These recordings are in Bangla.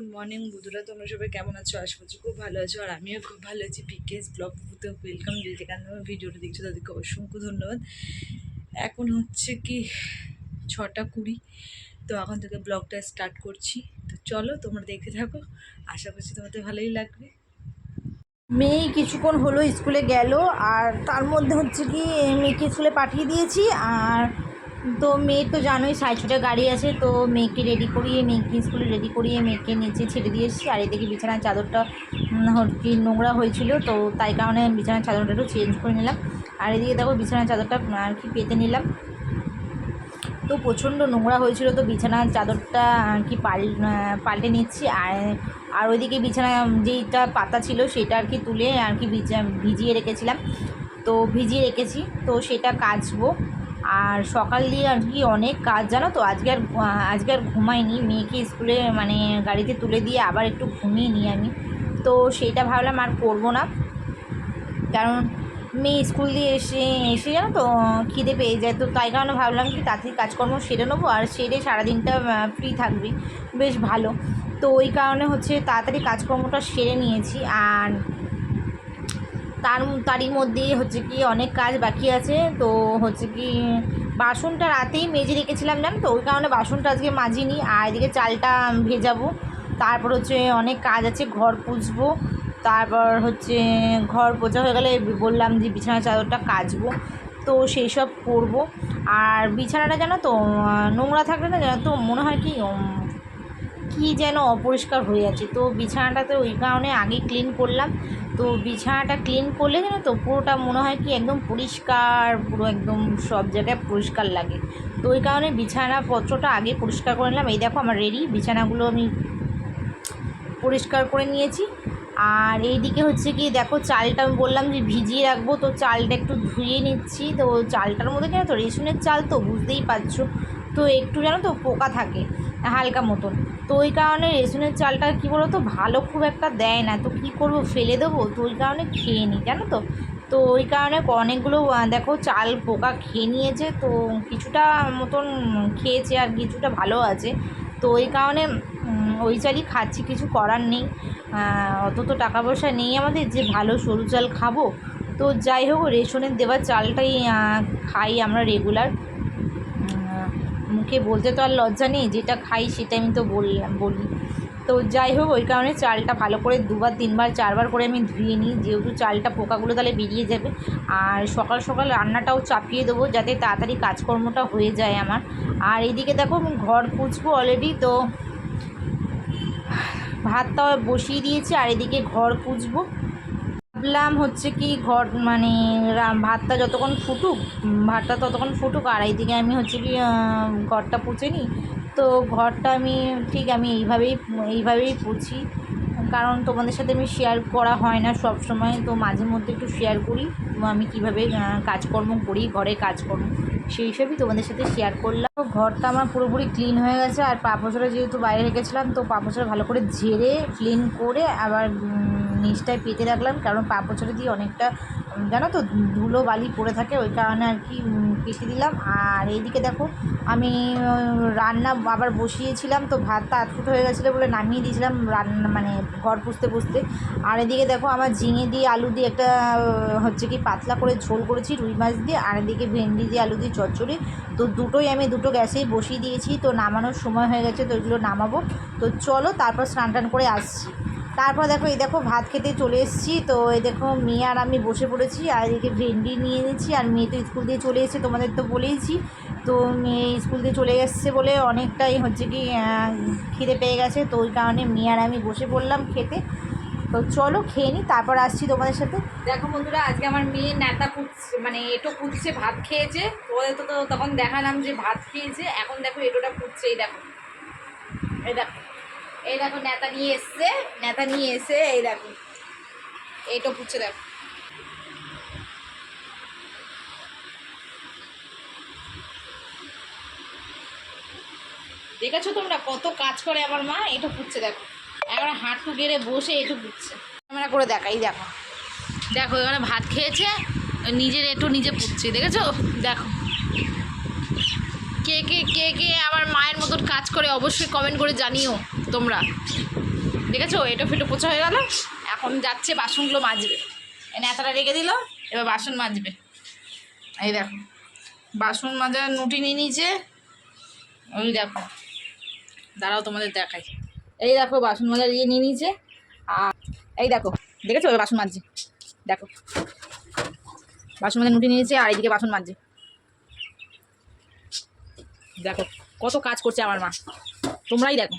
গুড মর্নিং বন্ধুরা, তোমরা সবাই কেমন আছো? আশা করছি খুব ভালো আছো, আর আমিও খুব ভালো আছি। পিকেস ব্লগ তো ওয়েলকাম যে যেখানে তোমরা ভিডিওটা দেখছ, তাদেরকে অসংখ্য ধন্যবাদ। এখন হচ্ছে কি ছটা কুড়ি, তো এখন থেকে ব্লগটা স্টার্ট করছি। তো চলো, তোমরা দেখতে থাকো। আশা করছি তোমাদের ভালোই লাগবে। মেয়ে কিছুক্ষণ হলো স্কুলে গেল, আর তার মধ্যে হচ্ছে কি, মেয়েকে স্কুলে পাঠিয়ে দিয়েছি, আর তো মেয়ের তো জানোই, সাড়ে ছটা গাড়ি আছে, তো মেয়েকে রেডি করিয়ে, মেয়েকে স্কুলে রেডি করিয়ে, মেয়েকে নিচে ছেড়ে দিয়ে এসেছি। আর এদিকে বিছানার চাদরটা হচ্ছে নোংরা হয়েছিল, তো তাই কারণে বিছানার চাদরটা একটু চেঞ্জ করে নিলাম। আর এদিকে দেখো বিছানার চাদরটা আর কি পেতে নিলাম। তো প্রচণ্ড নোংরা হয়েছিল, তো বিছানার চাদরটা আর কি পাল পাল্টে নিচ্ছি। আর আর ওইদিকে বিছানা যেইটা পাতা ছিল সেটা আর কি তুলে আর কি ভিজা- ভিজিয়ে রেখেছিলাম। তো ভিজিয়ে রেখেছি, তো সেটা কাচবো। আর সকাল দিয়ে আর কি অনেক কাজ, জানো তো? আজকে আর আজকে আর ঘুমাইনি। মেয়েকে স্কুলে মানে গাড়িতে তুলে দিয়ে আবার একটু ঘুমিয়ে নিই আমি। তো সেইটা ভাবলাম আর করব না। কারণ মেয়ে স্কুল দিয়ে এসে এসে জানো তো, খিদে পেয়ে যায়। তো তাই কারণে ভাবলাম কি তাড়াতাড়ি কাজকর্ম সেরে নেব আর সেরে সারাদিনটা ফ্রি থাকবি। বেশ ভালো। তো ওই কারণে হচ্ছে তাড়াতাড়ি কাজকর্মটা সেরে নিয়েছি। আর তার তারই মধ্যেই হচ্ছে কি অনেক কাজ বাকি আছে। তো হচ্ছে কি বাসনটা রাতেই মেজে রেখেছিলাম জানো তো? ওই কারণে বাসনটা আজকে মাজিনি। আর এদিকে চালটা ভেজাবো। তারপর হচ্ছে অনেক কাজ আছে, ঘর পুছবো তারপর হচ্ছে ঘর পোছা হয়ে গেলে বললাম যে বিছানা চাদরটা কাচবো। তো সেই সব করব। আর বিছানাটা জানো তো নোংরা থাকলে না জানো তো মনে হয় কি কি যেন অপরিষ্কার হয়ে আছে। তো বিছানাটা তো ওই কারণে আগে ক্লিন করলাম। তো বিছানাটা ক্লিন করলে জানো তো, পুরোটা মনে হয় কি একদম পরিষ্কার, পুরো একদম সব জায়গায় পরিষ্কার লাগে। তো ওই কারণে বিছানাপত্রটা আগে পরিষ্কার করে নিলাম। এই দেখো আমার রেডি বিছানাগুলো আমি পরিষ্কার করে নিয়েছি। আর এইদিকে হচ্ছে কি, দেখো চালটা আমি বললাম যে ভিজিয়ে রাখব, তো চালটা একটু ধুয়ে নিচ্ছি। তো চালটার মধ্যে কেন তো, রেশনের চাল তো বুঝতেই পারছ। তো একটু জানো তো পোকা থাকে, হালকা মতন। তো ওই কারণে রেশনের চালটা কী বলো তো ভালো খুব একটা দেয় না। তো কী করব, ফেলে দেবো? তো ওই কারণে খেয়ে নিই জানো তো? তো ওই কারণে অনেকগুলো দেখো চাল পোকা খেয়ে নিয়েছে। তো কিছুটা মতন খেয়েছে আর কিছুটা ভালো আছে। তো ওই কারণে ওই চালই খাচ্ছি, কিছু করার নেই। অত তো টাকা পয়সা নেই আমাদের, যে ভালো সরু চাল খাব। তো যাই হোক, রেশনের দেওয়া চালটাই খাই আমরা রেগুলার মুখে বলতে তো আর লজ্জা নেই, যেটা খাই সেটা আমি তো বললাম বলি। তো যাই হোক, ওই কারণে চালটা ভালো করে দুবার, তিনবার, চারবার করে আমি ধুয়ে নিই। যেহেতু চালটা পোকাগুলো তাহলে বেরিয়ে যাবে। আর সকাল সকাল রান্নাটাও চাপিয়ে দেবো যাতে তাড়াতাড়ি কাজকর্মটা হয়ে যায় আমার। আর এইদিকে দেখো আমি ঘর পুছবো অলরেডি তো ভাতটা বসিয়ে দিয়েছি। আর এদিকে ঘর পুছবো ভাবলাম হচ্ছে কি ঘর মানে ভাতটা যতক্ষণ ফুটুক ভাতটা ততক্ষণ ফুটুক, আর এইদিকে আমি হচ্ছে কি ঘরটা পুছে নিই। তো ঘরটা আমি, ঠিক আমি এইভাবেই এইভাবেই পুছি। কারণ তোমাদের সাথে আমি শেয়ার করা হয় না সব সময়, তো মাঝে মধ্যে একটু শেয়ার করি। আমি কীভাবে কাজকর্ম করি, ঘরে কাজকর্ম, সেই হিসাবেই তোমাদের সাথে শেয়ার করলাম। তো ঘরটা আমার পুরোপুরি ক্লিন হয়ে গেছে, আর পাপোচরা যেহেতু বাইরে রেখেছিলাম, তো পাপোচরা ভালো করে ঝেড়ে ক্লিন করে আবার নিচটায় পেতে রাখলাম কারণ পা পাপোচরা দিয়ে অনেকটা জানো তো, ধুলো বালি পড়ে থাকে, ওই কারণে আর কি কেটে দিলাম। আর এইদিকে দেখো, আমি রান্না আবার বসিয়েছিলাম, তো ভাতটা আটফুট হয়ে গেছিল বলে নামিয়ে দিয়েছিলাম রান্না মানে ঘর পুষতে পুষতে আর এদিকে দেখো, আমার ঝিঙে দিয়ে আলু দিয়ে একটা হচ্ছে কি পাতলা করে ঝোল করেছি, রুই মাছ দিয়ে, আর এদিকে ভেন্ডি দিয়ে আলু দিয়ে চচ্চড়ি। তো দুটোই আমি দুটো গ্যাসেই বসিয়ে দিয়েছি, তো নামানোর সময় হয়ে গেছে, তো এগুলো নামাবো। তো চলো, তারপর স্নান টান করে আসছি। তারপর দেখো, এই দেখো ভাত খেতে চলে এসেছি। তো এই দেখো, মেয়ে আর আমি বসে পড়েছি, আর এদিকে ভেন্ডি নিয়ে নিয়েছি আর মেয়ে তো স্কুল দিয়ে চলে এসেছে, তোমাদের তো বলেইছি। তো মেয়ে স্কুল দিয়ে চলে এসছে বলে অনেকটাই হচ্ছে কি খিদে পেয়ে গেছে, তো ওই কারণে মেয়ে আর আমি বসে পড়লাম খেতে। তো চলো খেয়ে নিই তারপর আসছি তোমাদের সাথে। দেখো বন্ধুরা, আজকে আমার মেয়ে নেতা পুচ্ছে মানে এটো পুচ্ছে ভাত খেয়েছে। ওদের তো তখন দেখালাম যে ভাত খেয়েছে, এখন দেখো এটোটা পুচ্ছে এই দেখো। এই দেখো। এই দেখো, নেতা নিয়ে এসছে, নেতা নিয়ে এসে এই দেখো, এইটা পুচ্ছে দেখো। দেখেছ তোমরা কত কাজ করে আমার মা? এটো পুচ্ছে দেখো। এবার হাঁটু গেড়ে বসে এটো পুচ্ছে। ক্যামেরা করে দেখাই দেখো। দেখো, এখানে ভাত খেয়েছে, নিজের একটু নিজে পুচ্ছে, দেখেছ? দেখো। কে কে কে কে আমার মায়ের মতন কাজ করে অবশ্যই কমেন্ট করে জানিও তোমরা। দেখেছ? এটা ফেটো পোছা হয়ে গেল। এখন যাচ্ছে, বাসনগুলো মাজবে। নেতাটা রেখে দিল, এবার বাসন মাজবে। এই দেখো, বাসন মাজার নুটি নিয়ে নিয়েছে। ওই দেখো, দাঁড়াও তোমাদের দেখাই। এই দেখো, বাসন মাজার ইয়ে নিয়ে নিয়েছে। আর এই দেখো, দেখেছ? বাসন মাজছে। দেখো, বাসন মাজার নুটি নিয়েছে, আর এইদিকে বাসন মাজছে। দেখো, কত কাজ করছে আমার মা। তোমরাই দেখো।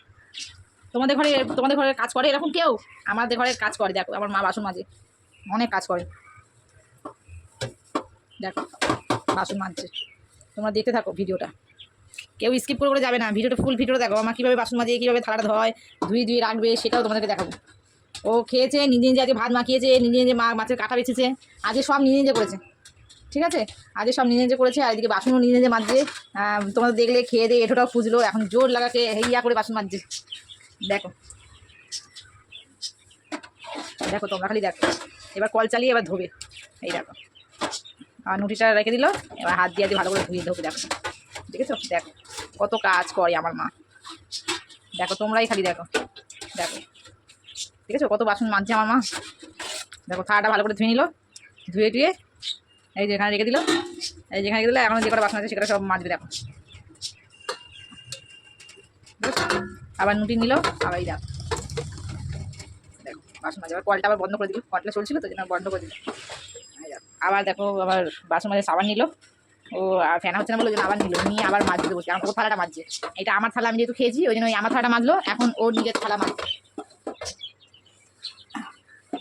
তোমাদের ঘরে তোমাদের ঘরে কাজ করে এরকম কেউ? আমাদের ঘরে কাজ করে, দেখো, আমার মা বাসন মাজে। অনেক কাজ করে। দেখো, বাসন মাজছে। তোমরা দেখতে থাকো ভিডিওটা। কেউ স্কিপ করে করে যাবে না। ভিডিওটা ফুল ভিডিওটা দেখো। আমার কীভাবে বাসন মাজে, কীভাবে থালাটা ধয় ধুই ধুই রাখবে, সেটাও তোমাদেরকে দেখাবো। ও খেয়েছে, নিজে নিজে আজকে ভাত মাখিয়েছে, নিজে নিজে মা মাছের কাঁটা বেছেছে। আজকে সব নিজে নিজে করেছে। ঠিক আছে? আজকে সব নিজে নিজে করেছে আর এদিকে বাসনও নিজে নিজে আহ, তোমাদের দেখলে খেয়ে দিয়ে এটোটাও খুঁজলো এখন জোর লাগাকে হেইয়া করে বাসন মাজছে। দেখো। দেখো তোমরা খালি দেখো। এবার কল চালিয়ে এবার ধোবে। এই দেখো। আর নুটিটা রেখে দিল এবার হাত দিয়ে ভালো করে ধুয়ে ধোবে দেখো। দেখেছ? দেখো। কত কাজ করে আমার মা। দেখো তোমরাই খালি দেখো। দেখো। ঠিক আছে কত বাসন মানছে আমার মা। দেখো থালাটা ভালো করে ধুয়ে নিল। ধুয়ে টুয়ে এই যে এখানে রেখে দিল। এই যেখানে রেখে দিল, এখন যে কটা বাসন আছে সেটা সব মাজবে দেখো। আবার নুটি নিল, আবার এই দেখো। বাসন মাজে। আবার কলটা আবার বন্ধ করে দিল। কলটা চলছিল তো জন্য বন্ধ করে দিল। আবার দেখো, আবার বাসন মাজে সাবান নিল। ও, আর ফেনা হচ্ছে না বলে আবার নিল। নিয়ে আবার মাজতে বলছে আমার ওর থালাটা মাজছে। এটা আমার থালা, আমি যেহেতু খেয়েছি, ওই জন্য ওই আমার থালাটা মাজলো। এখন ওর নিজের থালা মাজছে।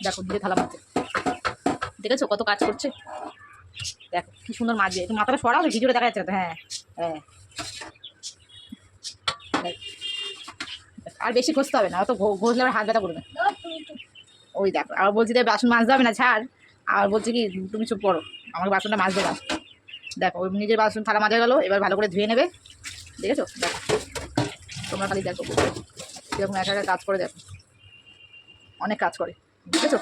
দেখো, নিজের থালা মাজছে। দেখেছ কত কাজ করছে? দেখো, কি সুন্দর মাজবে একটু মাথাটা সরাও ভিডিওটা দেখা যাচ্ছে হ্যাঁ। হ্যাঁ। আর বেশি ঘষতে হবে না, অত ঘষলে আবার হাত ব্যথা করবে। ওই দেখো, আবার বলছি যে বাসন মাজতে হবে না, ছাড়। আর বলছি কি, তুমি চুপ করো আমাকে বাসনটা মাজতে দাও দেখো, ওই নিজের বাসন থালা মাজা গেলো, এবার ভালো করে ধুয়ে নেবে। দেখেছ? দেখো। তোমরা খালি দেখো। কীরকম একা একা কাজ করে দেখো। অনেক কাজ করে। দেখেছ?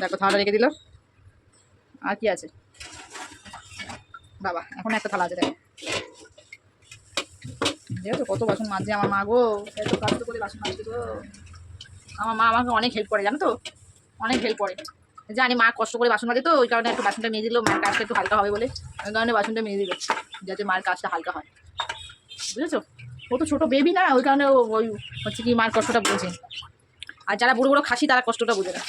দেখো, থালাটা রেখে দিল। আর কি আছে? বাবা, এখন একটা থালা আছে, দেখো। দেখেছ কত বাসন মাজছে আমার মা গো, এত কষ্ট করে বাসন মাজছে গো আমার মা আমাকে অনেক হেল্প করে, জানো তো? অনেক হেল্প করে। জানি মা কষ্ট করে বাসন মাজে তো, ওই কারণে একটু বাসনটা মেয়ে দিল মায়ের কাজটা একটু হালকা হবে বলে। ওই কারণে বাসনটা মেয়ে দিল, যাতে মায়ের কাজটা হালকা হয়। বুঝেছ? ও তো ছোটো বেবি না, ওই কারণে ওই হচ্ছে কি মার কষ্টটা বোঝে। আর যারা বুড়ো বুড়ো খাসি, তারা কষ্টটা বোঝে না।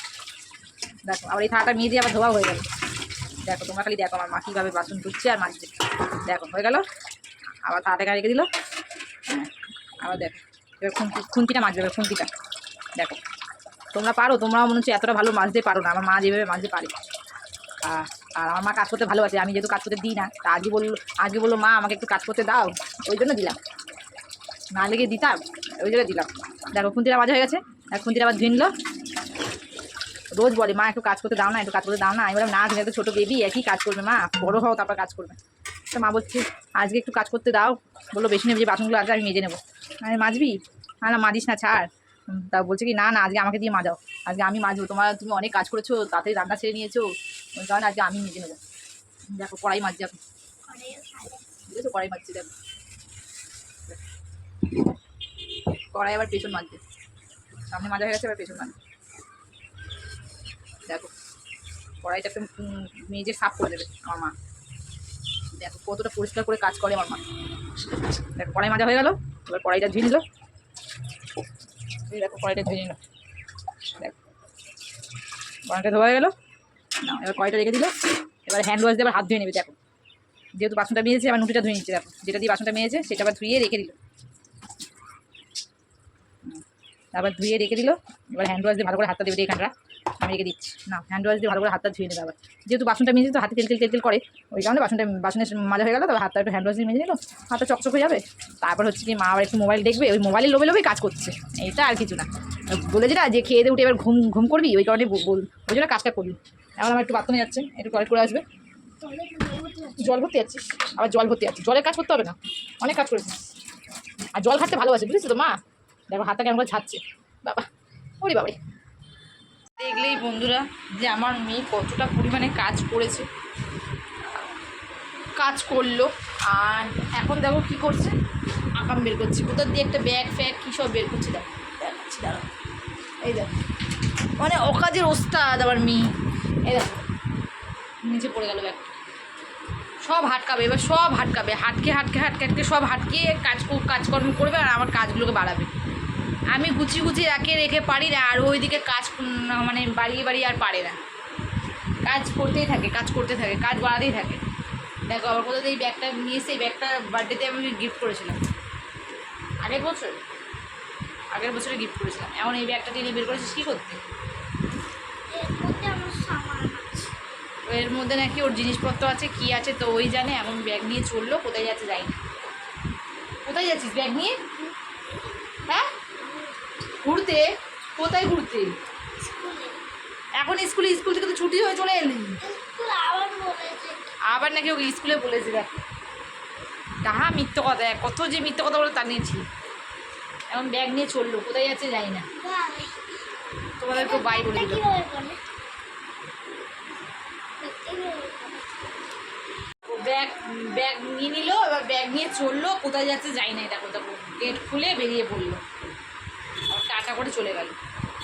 দেখো, আবার এই থালাটা মেয়ে দিয়ে আবার ধোয়া হয়ে গেল। দেখো, তোমরা খালি দেখো আমার মা কীভাবে বাসন ধুচ্ছে আর মাজছে দেখো, হয়ে গেল? আবার তাড়াতাড়ি রেখে দিল। হ্যাঁ আবার দেখো। এবার খুন্তি, খুন্তিটা মাছ এবার খুন্তিটা। দেখো, তোমরা পারো? তোমরাও মনে হচ্ছে এতটা ভালো মাজতে পারো না। আমার মা যেভাবে মাজতে পারে। আর আমার মা কাজ করতে ভালো আছে আমি যেহেতু কাজ করতে দিই না, তা আজকে বলল আজকে বলল, মা, আমাকে একটু কাজ করতে দাও। ওই জন্য দিলাম। না লেগে দিতাম, ওই জন্য দিলাম। দেখো, খুন্তিটা মাজা হয়ে গেছে। আর খুন্তিটা আবার ধুয়ে নিলো। রোজ বলে, মা, একটু কাজ করতে দাও না, একটু কাজ করতে দাও না। আমি বললাম, না, তুমি ছোটো বেবি একই কাজ করবে, মা। বড়ো হও, তারপর কাজ করবে। তো মা বলছে, আজকে একটু কাজ করতে দাও। বলল, বেশি নেবে যে বাসনগুলো আছে, আমি মেজে নেব। আমি মাজবি না না, মাজিস না, ছাড়। তা বলছে কি, না না, আজকে আমাকে দিয়ে মাজাও। আজকে আমি মাজবো। তোমার, তুমি অনেক কাজ করেছ তাড়াতাড়ি রান্না ছেড়ে নিয়েছো। কারণে আজকে আমি মেজে নেব। দেখো, কড়াই মাজছে এখন। বুঝেছ? কড়াই মাজছে, দেখো। কড়াই আবার পেছন মাজছে সামনে মাজা হয়ে গেছে, এবার পেছন মাজছে দেখো কড়াইটা একটু উম, মেজে সাফ করে দেবে আমার মা। দেখো কতটা পরিষ্কার করে কাজ করে আমার মা। দেখো কড়াই মাজা হয়ে গেল এবার কড়াইটা ধুয়ে দেখো কড়াইটা ধুয়ে নিল। দেখো কড়াইটা ধোয়া হয়ে গেল। না এবার কড়াইটা রেখে দিল। এবার হ্যান্ড ওয়াশ দিয়ে আবার হাত ধুয়ে নেবে দেখো। যেহেতু বাসনটা মেয়েছে আবার নুটিটা ধুয়ে নিচ্ছে দেখো। যেটা দিয়ে বাসনটা মেয়েছে সেটা আবার ধুয়ে রেখে দিল। আবার ধুয়ে রেখে দিল। এবার হ্যান্ড ওয়াশ দিয়ে ভালো করে হাতটা দেবে এখানটা আমি রেখে দিচ্ছি। না হ্যান্ড ওয়াশ দিয়ে ভালো করে হাতটা ধুয়ে নেবে আবার। যেহেতু বাসনটা মেজে তো হাতে তেল তেল তেল তেল করে, ওই কারণে বাসনটা, বাসনের মাজা হয়ে গেল তবে হাতটা একটু হ্যান্ড ওয়াশ দিয়ে মেজে নিল, হাতটা চকচক হয়ে যাবে। তারপর হচ্ছে কি মা আবার একটু মোবাইল দেখবে, ওই মোবাইলের লোভে লোভেই কাজ করছে। এটা আর কিছু না। বলে যেটা যে খেয়ে দিয়ে উঠে এবার ঘুম ঘুম করবি, ওই কারণে বল- ওই জন্য কাজটা করবি। এখন আমার একটু বাথরুমে যাচ্ছে, একটু টয়লেট করে আসবে। জল ভর্তি যাচ্ছিস আবার জল ভর্তি যাচ্ছে জলের কাজ করতে হবে না। অনেক কাজ করেছিস। আর জল খাটতে ভালোবাসে, বুঝেছিস তো মা? দেখো হাতটা কেমন করে ছাড়ছে বাবা, ওরে বাবারে। দেখলেই বন্ধুরা যে আমার মেয়ে কতটা পরিমাণে কাজ করেছে, কাজ করল। আর এখন দেখো কি করছে? আকাম বের করছে। কোথাও দিয়ে একটা ব্যাগ ফ্যাগ কী সব বের করছে? দেখো, দেখাচ্ছি, দাঁড়াও। এই দেখ মানে অকাজের ওস্তাদ আবার মেয়ে। এই দেখ, নিচে পড়ে গেল ব্যাগ সব হাটকাবে, এবার সব হাটকাবে। হাটকে হাটকে হাটকে হাটকে সব হাটকে কাজ কাজকর্ম করবে আর আমার কাজগুলোকে বাড়াবে। আমি গুছিয়ে গুছিয়ে রাখে রেখে পারি না আর ওইদিকে কাজ মানে বাড়িয়ে বাড়িয়ে আর পারে না। কাজ করতেই থাকে কাজ করতে থাকে কাজ বাড়াতেই থাকে। দেখো আবার কোথাও এই ব্যাগটা নিয়ে এসে এই ব্যাগটা বার্থডেতে আমি গিফট করেছিলাম। আগের বছর? আগের বছরে গিফট করেছিলাম। এখন এই ব্যাগটা টেনে বের করেছিস কী করতে? মধ্যে আমার এর মধ্যে নাকি ওর জিনিসপত্র আছে কি আছে তো ওই জানে এমন ব্যাগ নিয়ে চলল কোথায় যাচ্ছে যাই না। কোথায় যাচ্ছিস ব্যাগ নিয়ে? হ্যাঁ? ঘুরতে? কোথায় ঘুরতে? এখন স্কুলে স্কুল থেকে তো ছুটি হয়ে চলে এলি। আবার নাকি ওকে স্কুলে বলেছে দেখ। তাহা মিথ্য কথা কত যে মিথ্য কথা বলে তা নিয়েছি। এখন ব্যাগ নিয়ে চলল কোথায় যাচ্ছে যাই না। বাই তোমাদেরকে বাই বলে দিল। ব্যাগ ব্যাগ নিয়ে নিল এবার ব্যাগ নিয়ে চলল কোথায় যাচ্ছে যাই না এটা কোথাও গেট খুলে বেরিয়ে পড়ল। টাটা করে চলে গেল।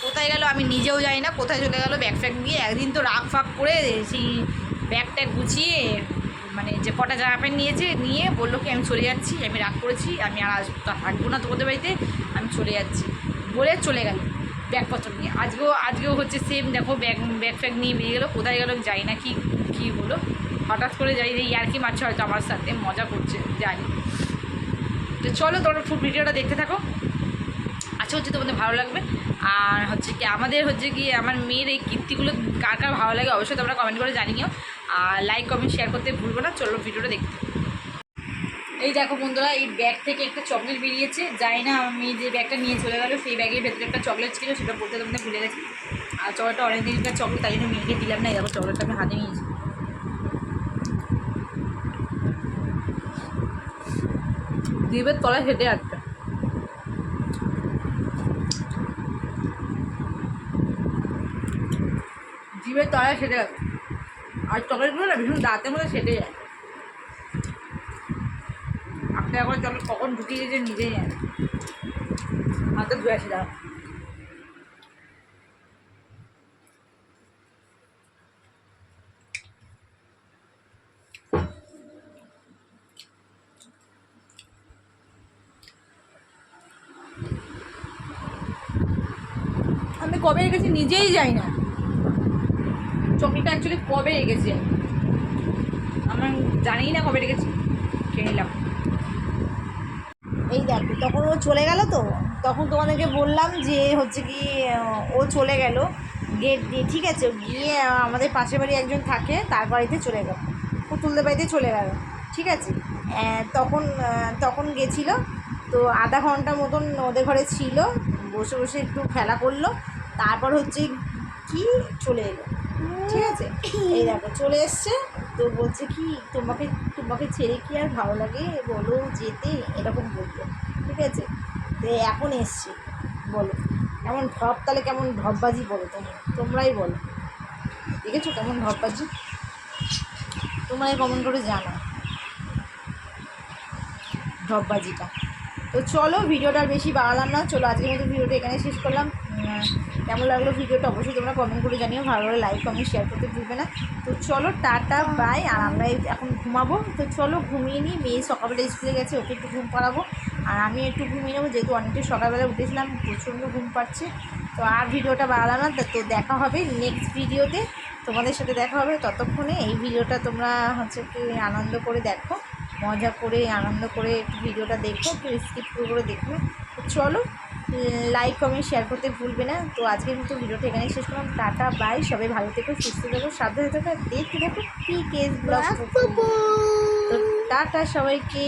কোথায় গেল আমি নিজেও যাই না, কোথায় চলে গেল ব্যাগ ফ্যাগ নিয়ে একদিন তো রাগ ফাগ করে সেই ব্যাগটা গুছিয়ে মানে যে কটা জামা প্যান্ট নিয়েছে, নিয়ে বলল কি, আমি চলে যাচ্ছি, আমি রাগ করেছি, আমি আর আসব থাকব না তোমাদের বাড়িতে, আমি চলে যাচ্ছি। বলে চলে গেল ব্যাগপত্র নিয়ে। আজকেও আজকেও হচ্ছে সেম দেখো ব্যাগ ব্যাগ ফ্যাগ নিয়ে বেরিয়ে গেলো, কোথায় গেলো যাই না কি, কী হলো। হঠাৎ করে যাই যে ইয়ার্কি মারছে, হয়তো আমার সাথে মজা করছে, জানি। তো চলো তোমরা ফুড ভিডিওটা দেখতে থাকো। আচ্ছা হচ্ছে তোমাদের ভালো লাগবে। আর হচ্ছে কি আমাদের হচ্ছে কি আমার মেয়ের এই কীর্তিগুলো কার কার ভালো লাগে অবশ্যই তোমরা কমেন্ট করে জানিও। আর লাইক কমেন্ট শেয়ার করতে ভুলবো না। চলো ভিডিওটা দেখতে। এই দেখো বন্ধুরা, এই ব্যাগ থেকে একটা চকলেট বেরিয়েছে। যাই না আমি যে ব্যাগটা নিয়ে চলে গেলো, সেই ব্যাগের ভেতরে একটা চকলেট ছিল, সেটা পড়তে তোমাদের ভুলে গেছি। আর চকলেটটা অনেক দিনকার চকলেট তাই জন্য মেয়েকে দিলাম না, এই দেখো চকলেটটা আমি হাতে নিয়েছি। দ্বীপের তলায় হেঁটে একটা জিভের তলায় সেটে যাবে। আর চকলেটগুলো না ভীষণ দাঁতের মধ্যে সেটে যায়। একটা করে চকলেট কখন ঢুকিয়ে দিয়েছে নিজেই জানে হাতে ধুয়ে আসে দাঁড়া আমি কবে রেখেছি নিজেই যাই না। চকলেটটা অ্যাকচুয়ালি কবে আমি? আমার জানি না কবে রেখেছি খেয়ে নিলাম। এই দেখো, তখন ও চলে গেল তো? তখন তোমাদেরকে বললাম যে হচ্ছে কি, ও চলে গেল গেট দিয়ে, ঠিক আছে? গিয়ে আমাদের পাশের বাড়ি একজন থাকে, তার বাড়িতে চলে গেল। পুতুলদের বাড়িতে চলে গেল, ঠিক আছে? তখন তখন গেছিল, তো আধা ঘণ্টা মতন ওদের ঘরে ছিল, বসে বসে একটু খেলা করল, তারপর হচ্ছে কি চলে এলো। ঠিক আছে? এই দেখো, চলে এসছে। তো বলছে কি, তোমাকে তোমাকে ছেড়ে কি আর ভালো লাগে? বলো যেতে, এরকম বলল। ঠিক আছে? তো এখন এসছে। বলো। কেমন ঢপ, তাহলে কেমন ঢপবাজি বলো তোমরা। তোমরাই বলো। দেখেছ কেমন ঢপবাজি? তোমরাই কমেন্ট করে জানো ঢপবাজিটা। তো চলো, ভিডিওটা বেশি বাড়ালাম না। চলো, আজকের মতো ভিডিওটা এখানে শেষ করলাম। কেমন লাগল ভিডিওটা অবশ্যই তোমরা কমেন্ট করে জানিও। ভালো লাগলে লাইক কমেন্ট শেয়ার করতে ভুলবে না। তো চলো, টাটা বাই আর আমরা এখন ঘুমাবো। তো চলো, ঘুমিয়ে নিই। মেয়ে সকালবেলা স্কুলে গেছে, ওকে একটু ঘুম পাড়াবো। আর আমি একটু ঘুমিয়ে নেব, যেহেতু অনেকটা সকালবেলা উঠেছিলাম, প্রচণ্ড ঘুম পাচ্ছে। তো আর ভিডিওটা বাড়ালাম না। তো দেখা হবে নেক্সট ভিডিওতে। তোমাদের সাথে দেখা হবে ততক্ষণে। এই ভিডিওটা তোমরা হচ্ছে কি আনন্দ করে দেখো। মজা করে, আনন্দ করে ভিডিওটা দেখো। একটু স্কিপ করে দেখো। চলো লাইক কমেন্ট শেয়ার করতে ভুলবে না। তো আজকের মতো ভিডিওটা এখানে শেষ করলাম। টাটা বাই সবাই ভালো থেকো সুস্থ থেকো সাবধানে থেকো দেখতে থাকো কি কেস ব্লগ তো টাটা সবাইকে।